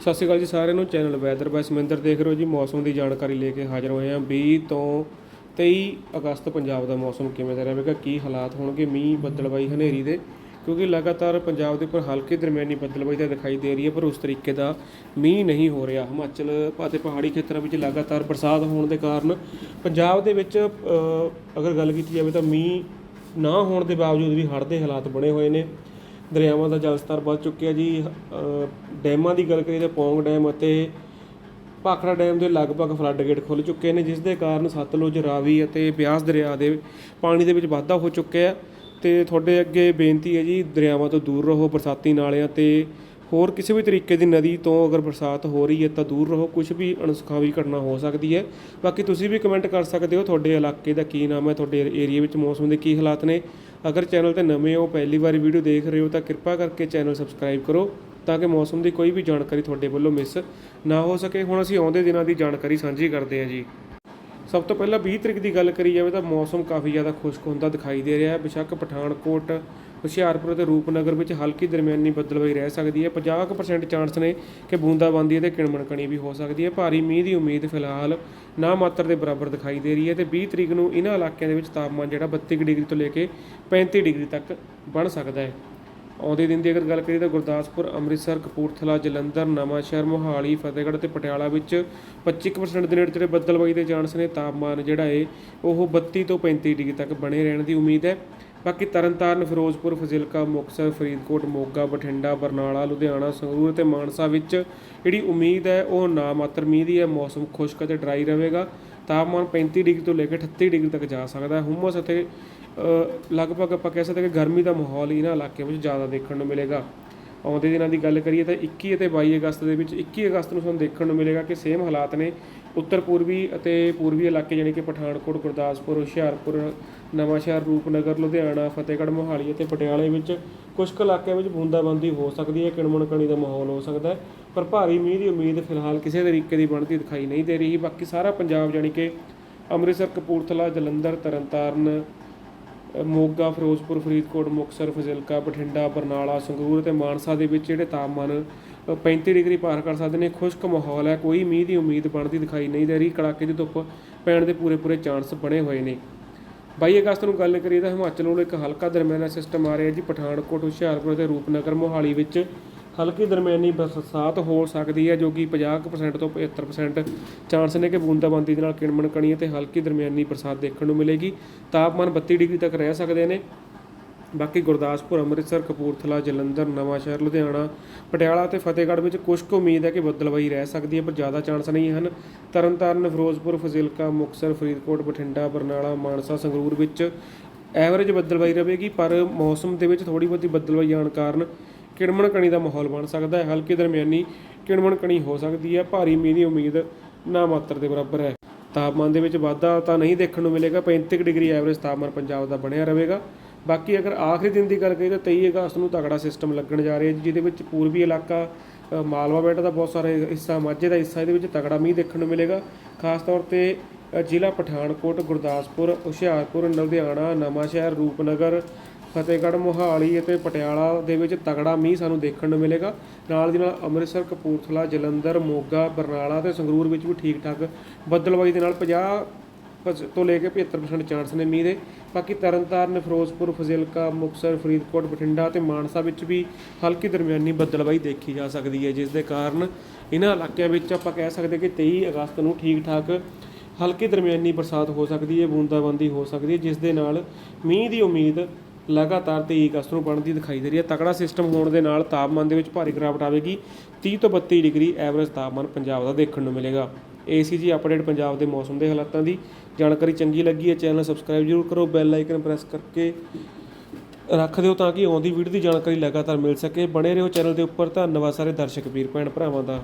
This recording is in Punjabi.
ਸਤਿ ਸ਼੍ਰੀ ਅਕਾਲ ਜੀ ਸਾਰਿਆਂ ਨੂੰ, ਚੈਨਲ ਵੈਦਰ ਬਾਈ ਸਮਿੰਦਰ ਦੇਖ ਰਹੇ ਹੋ ਜੀ। ਮੌਸਮ ਦੀ ਜਾਣਕਾਰੀ ਲੈ ਕੇ ਹਾਜ਼ਰ ਹੋਏ ਹਾਂ 20 ਤੋਂ 23 ਅਗਸਤ ਪੰਜਾਬ ਦਾ ਮੌਸਮ ਕਿਵੇਂ ਦਾ ਰਹੇਗਾ ਕੀ ਹਾਲਾਤ ਹੋਣਗੇ? ਮੀਂਹ ਬੱਦਲਬਾਈ ਹਨੇਰੀ ਦੇ, ਕਿਉਂਕਿ ਲਗਾਤਾਰ ਪੰਜਾਬ ਦੇ ਉੱਪਰ ਹਲਕੀ ਦਰਮਿਆਨੀ ਬੱਦਲਬਾਈ ਤਾਂ ਦਿਖਾਈ ਦੇ ਰਹੀ ਹੈ, ਪਰ ਉਸ ਤਰੀਕੇ ਦਾ ਮੀਂਹ ਨਹੀਂ ਹੋ ਰਿਹਾ। ਹਿਮਾਚਲ ਅਤੇ ਪਹਾੜੀ ਖੇਤਰਾਂ ਵਿੱਚ ਲਗਾਤਾਰ ਬਰਸਾਤ ਹੋਣ ਦੇ ਕਾਰਨ ਪੰਜਾਬ ਦੇ ਵਿੱਚ ਅਗਰ ਗੱਲ ਕੀਤੀ ਜਾਵੇ ਤਾਂ ਮੀਂਹ ਨਾ ਹੋਣ ਦੇ ਬਾਵਜੂਦ ਵੀ ਹੜ੍ਹ ਦੇ ਹਾਲਾਤ ਬਣੇ ਹੋਏ ਨੇ। ਦਰਿਆਵਾਂ ਦਾ ਜਲਸਤਰ ਵੱਧ ਚੁੱਕਿਆ ਜੀ ਡੈਮਾਂ ਦੀ ਗੱਲ ਕਰੀਏ ਤਾਂ ਪੌਂਗ ਡੈਮ ਅਤੇ ਭਾਖੜਾ ਡੈਮ ਦੇ ਲਗਭਗ ਫਲੱਡ ਗੇਟ ਖੁੱਲ ਚੁੱਕੇ ਨੇ, ਜਿਸ ਦੇ ਕਾਰਨ ਸਤਲੁਜ ਰਾਵੀ ਅਤੇ ਬਿਆਸ ਦਰਿਆ ਦੇ ਪਾਣੀ ਦੇ ਵਿੱਚ ਵਾਧਾ ਹੋ ਚੁੱਕਿਆ ਹੈ। ਤੇ ਤੁਹਾਡੇ ਅੱਗੇ ਬੇਨਤੀ ਹੈ ਜੀ, ਦਰਿਆਵਾਂ ਤੋਂ ਦੂਰ ਰਹੋ, ਬਰਸਾਤੀ ਨਾਲਿਆਂ ਤੇ ਹੋਰ ਕਿਸੇ ਵੀ ਤਰੀਕੇ ਦੀ ਨਦੀ ਤੋਂ ਅਗਰ ਬਰਸਾਤ ਹੋ ਰਹੀ ਹੈ ਤਾਂ ਦੂਰ ਰਹੋ ਕੁਝ ਵੀ ਅਣਸੁਖਾਵੀ ਘਟਨਾ ਹੋ ਸਕਦੀ ਹੈ। ਬਾਕੀ ਤੁਸੀਂ ਵੀ ਕਮੈਂਟ ਕਰ ਸਕਦੇ ਹੋ ਤੁਹਾਡੇ ਇਲਾਕੇ ਦਾ ਕੀ ਨਾਮ ਹੈ, ਤੁਹਾਡੇ ਏਰੀਆ ਵਿੱਚ ਮੌਸਮ ਦੇ ਕੀ ਹਾਲਾਤ ਨੇ। ਅਗਰ ਚੈਨਲ ਤੇ ਨਵੇਂ ਹੋ, ਪਹਿਲੀ ਵਾਰੀ ਵੀਡੀਓ ਦੇਖ ਰਹੇ ਹੋ ਤਾਂ ਕਿਰਪਾ ਕਰਕੇ ਚੈਨਲ ਸਬਸਕ੍ਰਾਈਬ ਕਰੋ ਤਾਂ ਕਿ ਮੌਸਮ ਦੀ ਕੋਈ ਵੀ ਜਾਣਕਾਰੀ ਤੁਹਾਡੇ ਵੱਲੋਂ ਮਿਸ ਨਾ ਹੋ ਸਕੇ। ਹੁਣ ਅਸੀਂ ਆਉਂਦੇ ਦਿਨਾਂ ਦੀ ਜਾਣਕਾਰੀ ਸਾਂਝੀ ਕਰਦੇ ਹਾਂ ਜੀ। ਸਭ ਤੋਂ ਪਹਿਲਾਂ 20 ਤਰੀਕ ਦੀ ਗੱਲ ਕਰੀ ਜਾਵੇ ਤਾਂ ਮੌਸਮ ਕਾਫੀ ਜ਼ਿਆਦਾ ਖੁਸ਼ਕ ਹੁੰਦਾ ਦਿਖਾਈ ਦੇ ਰਿਹਾ ਹੈ। ਬੇਸ਼ੱਕ ਪਠਾਨਕੋਟ ਹੁਸ਼ਿਆਰਪੁਰ ਅਤੇ ਰੂਪਨਗਰ ਵਿੱਚ ਹਲਕੀ ਦਰਮਿਆਨੀ ਬੱਦਲਵਾਈ ਰਹਿ ਸਕਦੀ ਹੈ। 50% ਚਾਂਸ ਨੇ ਕਿ ਬੂੰਦਾਬਾਂਦੀ ਅਤੇ ਕਿਣਮਣਕਣੀ ਵੀ ਹੋ ਸਕਦੀ ਹੈ। ਭਾਰੀ ਮੀਂਹ ਦੀ ਉਮੀਦ ਫਿਲਹਾਲ ਨਾ ਮਾਤਰ ਦੇ ਬਰਾਬਰ ਦਿਖਾਈ ਦੇ ਰਹੀ ਹੈ ਤੇ 20 ਤਰੀਕ ਨੂੰ ਇਹਨਾਂ ਇਲਾਕਿਆਂ ਦੇ ਵਿੱਚ ਤਾਪਮਾਨ ਜਿਹੜਾ 32 ਕੁ ਡਿਗਰੀ ਤੋਂ ਲੈ ਕੇ 35 ਡਿਗਰੀ ਤੱਕ ਬਣ ਸਕਦਾ ਹੈ। ਆਉਂਦੇ ਦਿਨ ਦੀ ਅਗਰ ਗੱਲ ਕਰੀਏ ਤਾਂ ਗੁਰਦਾਸਪੁਰ, ਅੰਮ੍ਰਿਤਸਰ, ਕਪੂਰਥਲਾ, ਜਲੰਧਰ, ਨਵਾਂਸ਼ਹਿਰ, ਮੋਹਾਲੀ, ਫਤਿਹਗੜ੍ਹ ਤੇ ਪਟਿਆਲਾ ਵਿੱਚ 25% ਦੇ ਨੇੜੇ ਤੇੜੇ ਬੱਦਲਬਾਈ ਦੇ ਚਾਂਸ ਨੇ, ਤਾਪਮਾਨ ਜਿਹੜਾ ਏ ਉਹ 32 ਤੋਂ 35 ਡਿਗਰੀ ਤੱਕ ਬਣੇ ਰਹਿਣ ਦੀ ਉਮੀਦ ਹੈ। ਬਾਕੀ ਤਰਨਤਾਰਨ, ਫਿਰੋਜ਼ਪੁਰ, ਫਜ਼ਿਲਕਾ, ਮੁਕਤਸਰ, ਫਰੀਦਕੋਟ, ਮੋਗਾ, ਬਠਿੰਡਾ, ਬਰਨਾਲਾ, ਲੁਧਿਆਣਾ, ਸੰਗਰੂਰ ਤੇ ਮਾਨਸਾ ਵਿੱਚ ਜਿਹੜੀ ਉਮੀਦ ਹੈ ਉਹ ਨਾ ਮਾਤਰ ਮੀਂਹ ਦੀ ਹੈ, ਮੌਸਮ ਖੁਸ਼ਕ ਅਤੇ ਡਰਾਈ ਰਹੇਗਾ। ਤਾਪਮਾਨ 35 ਡਿਗਰੀ ਤੋਂ ਲੈ ਕੇ 38 ਡਿਗਰੀ ਤੱਕ ਜਾ ਸਕਦਾ ਹੈ। ਹੁਮਸ ਅਤੇ ਲਗਭਗ ਆਪਾਂ ਕਹਿ ਸਕਦੇ ਹਾਂ ਕਿ ਗਰਮੀ ਦਾ ਮਾਹੌਲ ਇਹਨਾਂ ਇਲਾਕਿਆਂ ਵਿੱਚ ਜ਼ਿਆਦਾ ਦੇਖਣ ਨੂੰ ਮਿਲੇਗਾ। ਆਉਂਦੇ ਦਿਨਾਂ ਦੀ ਗੱਲ ਕਰੀਏ ਤਾਂ 21 ਅਤੇ 22 ਅਗਸਤ ਦੇ ਵਿੱਚ 21 ਅਗਸਤ ਨੂੰ ਸਾਨੂੰ ਦੇਖਣ ਨੂੰ ਮਿਲੇਗਾ ਕਿ ਸੇਮ ਹਾਲਾਤ ਨੇ ਉੱਤਰ ਪੂਰਬੀ ਅਤੇ ਪੂਰਬੀ ਇਲਾਕੇ ਯਾਨੀ ਕਿ ਪਠਾਨਕੋਟ, ਗੁਰਦਾਸਪੁਰ, ਹੁਸ਼ਿਆਰਪੁਰ, ਨਵਾਂਸ਼ਹਿਰ, ਰੂਪਨਗਰ, ਲੁਧਿਆਣਾ, ਫਤਿਹਗੜ੍ਹ, ਮੋਹਾਲੀ ਅਤੇ ਪਟਿਆਲੇ ਵਿੱਚ ਕੁਝ ਕੁ ਇਲਾਕਿਆਂ ਵਿੱਚ ਬੂੰਦਾਬਾਂਦੀ ਹੋ ਸਕਦੀ ਹੈ ਕਿਣਮਣ ਕਣੀ ਦਾ ਮਾਹੌਲ ਹੋ ਸਕਦਾ ਹੈ, ਪਰ ਭਾਰੀ ਮੀਂਹ ਦੀ ਉਮੀਦ ਫਿਲਹਾਲ ਕਿਸੇ ਤਰੀਕੇ ਦੀ ਬਣਦੀ ਦਿਖਾਈ ਨਹੀਂ ਦੇ ਰਹੀ। ਬਾਕੀ ਸਾਰਾ ਪੰਜਾਬ ਯਾਨੀ ਕਿ ਅੰਮ੍ਰਿਤਸਰ, ਕਪੂਰਥਲਾ, ਜਲੰਧਰ, ਤਰਨਤਾਰਨ ਮੋਗਾ ਫਿਰੋਜ਼ਪੁਰ ਫਰੀਦਕੋਟ ਮੁਕਤਸਰ ਫਜ਼ਿਲਕਾ ਬਠਿੰਡਾ ਬਰਨਾਲਾ ਸੰਗਰੂਰ ਅਤੇ ਮਾਨਸਾ ਦੇ ਵਿੱਚ ਜਿਹੜੇ ਤਾਪਮਾਨ ਅ, 35 ਡਿਗਰੀ ਪਾਰ ਕਰ ਸਕਦੇ ਨੇ। ਖੁਸ਼ਕ ਮਾਹੌਲ ਹੈ। ਕੋਈ ਮੀਂਹ ਦੀ ਉਮੀਦ ਬਣਦੀ ਦਿਖਾਈ ਨਹੀਂ ਦੇ ਰਹੀ। ਕੜਾਕੇ ਦੀ ਧੁੱਪ ਪੈਣ ਦੇ ਪੂਰੇ ਪੂਰੇ ਚਾਂਸ ਬਣੇ ਹੋਏ ਨੇ। 22 ਅਗਸਤ ਨੂੰ ਗੱਲ ਕਰੀਏ ਤਾਂ ਹਿਮਾਚਲ ਵੱਲੋਂ ਇੱਕ ਹਲਕਾ ਦਰਮਿਆਨਾ ਸਿਸਟਮ ਆ ਰਿਹਾ ਜੀ। ਪਠਾਨਕੋਟ ਹੁਸ਼ਿਆਰਪੁਰ ਤੇ ਰੂਪਨਗਰ ਮੋਹਾਲੀ ਵਿੱਚ ਹਲਕੀ ਦਰਮਿਆਨੀ ਬਰਸਾਤ ਹੋ ਸਕਦੀ ਹੈ, ਜੋ ਕਿ 50% ਤੋਂ 75% ਚਾਂਸ ਨੇ ਕਿ ਬੂੰਦਾਬਾਂਦੀ ਦੇ ਨਾਲ ਕਿਣਮਣ ਕਣੀ ਅਤੇ ਹਲਕੀ ਦਰਮਿਆਨੀ ਬਰਸਾਤ ਦੇਖਣ ਨੂੰ ਮਿਲੇਗੀ। ਤਾਪਮਾਨ 32 ਡਿਗਰੀ ਤੱਕ ਰਹਿ ਸਕਦੇ ਨੇ। ਬਾਕੀ ਗੁਰਦਾਸਪੁਰ, ਅੰਮ੍ਰਿਤਸਰ, ਕਪੂਰਥਲਾ, ਜਲੰਧਰ ਨਵਾਂਸ਼ਹਿਰ ਲੁਧਿਆਣਾ, ਪਟਿਆਲਾ ਤੇ ਫਤਿਹਗੜ੍ਹ ਵਿੱਚ ਕੁਝ ਕੁ ਉਮੀਦ ਹੈ ਕਿ ਬੱਦਲਵਾਈ ਰਹਿ ਸਕਦੀ ਹੈ, ਪਰ ਜ਼ਿਆਦਾ ਚਾਂਸ ਨਹੀਂ ਹਨ। ਤਰਨਤਾਰਨ, ਫਿਰੋਜ਼ਪੁਰ, ਫਜ਼ਿਲਕਾ, ਮੁਕਤਸਰ, ਫਰੀਦਕੋਟ, ਬਠਿੰਡਾ, ਬਰਨਾਲਾ, ਮਾਨਸਾ, ਸੰਗਰੂਰ ਵਿੱਚ ਐਵਰੇਜ ਬੱਦਲਵਾਈ ਰਹੇਗੀ, ਪਰ ਮੌਸਮ ਦੇ ਵਿੱਚ ਥੋੜੀ ਬਹੁਤੀ ਬੱਦਲਵਾਈ ਆਉਣ ਕਾਰਨ ਕਿਣਮਣ ਕਣੀ ਦਾ ਮਾਹੌਲ ਬਣ ਸਕਦਾ ਹੈ। ਹਲਕੀ ਦਰਮਿਆਨੀ ਕਿਣਮਣ ਕਣੀ ਹੋ ਸਕਦੀ ਹੈ। ਭਾਰੀ ਮੀਂਹ ਦੀ ਉਮੀਦ ਨਾ ਮਾਤਰ ਦੇ ਬਰਾਬਰ ਹੈ। ਤਾਪਮਾਨ ਦੇ ਵਿੱਚ ਵਾਧਾ ਤਾਂ ਨਹੀਂ ਦੇਖਣ ਨੂੰ ਮਿਲੇਗਾ 35 ਡਿਗਰੀ ਐਵਰੇਜ ਤਾਪਮਾਨ ਪੰਜਾਬ ਦਾ ਬਣਿਆ ਰਹੇਗਾ। ਬਾਕੀ ਅਗਰ ਆਖਰੀ ਦਿਨ ਦੀ ਗੱਲ ਕਰੀਏ ਤਾਂ 23 ਅਗਸਤ ਨੂੰ ਤਗੜਾ ਸਿਸਟਮ ਲੱਗਣ ਜਾ ਰਿਹਾ ਜੀ ਜਿਹਦੇ ਵਿੱਚ ਪੂਰਬੀ ਇਲਾਕਾ ਮਾਲਵਾ ਬੈਲਟ ਦਾ ਬਹੁਤ ਸਾਰਾ ਹਿੱਸਾ, ਮਾਝੇ ਦਾ ਹਿੱਸਾ, ਇਹਦੇ ਵਿੱਚ ਤਗੜਾ ਮੀਂਹ ਦੇਖਣ ਨੂੰ ਮਿਲੇਗਾ। ਖਾਸ ਤੌਰ ਤੇ ਜ਼ਿਲ੍ਹਾ ਪਠਾਨਕੋਟ, ਗੁਰਦਾਸਪੁਰ, ਹੁਸ਼ਿਆਰਪੁਰ, ਲੁਧਿਆਣਾ, ਨਵਾਂਸ਼ਹਿਰ, ਰੂਪਨਗਰ ਫਤਿਹਗੜ੍ਹ, ਮੋਹਾਲੀ ਅਤੇ ਪਟਿਆਲਾ ਦੇ ਵਿੱਚ ਤਗੜਾ ਮੀਂਹ ਸਾਨੂੰ ਦੇਖਣ ਨੂੰ ਮਿਲੇਗਾ। ਨਾਲ ਦੀ ਨਾਲ ਅੰਮ੍ਰਿਤਸਰ, ਕਪੂਰਥਲਾ, ਜਲੰਧਰ, ਮੋਗਾ, ਬਰਨਾਲਾ ਅਤੇ ਸੰਗਰੂਰ ਵਿੱਚ ਵੀ ਠੀਕ ਠਾਕ ਬੱਦਲਬਾਈ ਦੇ ਨਾਲ 50 ਪਚ- ਤੋਂ ਲੈ ਕੇ 75% ਚਾਂਸ ਨੇ ਮੀਂਹ ਦੇ। ਬਾਕੀ ਤਰਨਤਾਰਨ, ਫਿਰੋਜ਼ਪੁਰ, ਫਜ਼ਿਲਕਾ, ਮੁਕਤਸਰ, ਫਰੀਦਕੋਟ, ਬਠਿੰਡਾ ਤੇ ਮਾਨਸਾ ਵਿੱਚ ਵੀ ਹਲਕੀ ਦਰਮਿਆਨੀ ਬੱਦਲਬਾਈ ਦੇਖੀ ਜਾ ਸਕਦੀ ਹੈ, ਜਿਸ ਦੇ ਕਾਰਨ ਇਹਨਾਂ ਇਲਾਕਿਆਂ ਵਿੱਚ ਆਪਾਂ ਕਹਿ ਸਕਦੇ ਕਿ 23 ਅਗਸਤ ਨੂੰ ਠੀਕ ਠਾਕ ਹਲਕੀ ਦਰਮਿਆਨੀ ਬਰਸਾਤ ਹੋ ਸਕਦੀ ਹੈ, ਬੂੰਦਾਬਾਂਦੀ ਹੋ ਸਕਦੀ ਹੈ, ਜਿਸ ਦੇ ਨਾਲ ਮੀਂਹ ਦੀ ਉਮੀਦ ਲਗਾਤਾਰ 23 ਅਗਸਤ ਨੂੰ ਬਣਦੀ ਦਿਖਾਈ ਦੇ ਰਹੀ ਹੈ। ਤਕੜਾ ਸਿਸਟਮ ਹੋਣ ਦੇ ਨਾਲ ਤਾਪਮਾਨ ਦੇ ਵਿੱਚ ਭਾਰੀ ਗਿਰਾਵਟ ਆਵੇਗੀ। 30 ਤੋਂ 32 ਡਿਗਰੀ ਐਵਰੇਜ ਤਾਪਮਾਨ ਪੰਜਾਬ ਦਾ ਦੇਖਣ ਨੂੰ ਮਿਲੇਗਾ। ਏਸੀਜੀ ਅਪਡੇਟ ਪੰਜਾਬ ਦੇ ਮੌਸਮ ਦੇ ਹਾਲਾਤਾਂ ਦੀ ਜਾਣਕਾਰੀ ਚੰਗੀ ਲੱਗੀ ਹੈ, ਚੈਨਲ ਸਬਸਕ੍ਰਾਈਬ ਜ਼ਰੂਰ ਕਰੋ, ਬੈਲ ਆਈਕਨ ਪ੍ਰੈਸ ਕਰਕੇ ਰੱਖ ਦਿਓ ਤਾਂ ਕਿ ਆਉਂਦੀ ਵੀਡੀਓ ਦੀ ਜਾਣਕਾਰੀ ਲਗਾਤਾਰ ਮਿਲ ਸਕੇ। ਬਣੇ ਰਹੋ ਚੈਨਲ ਦੇ ਉੱਪਰ। ਧੰਨਵਾਦ ਸਾਰੇ ਦਰਸ਼ਕ, ਵੀਰ, ਭੈਣ, ਭਰਾਵਾਂ ਦਾ।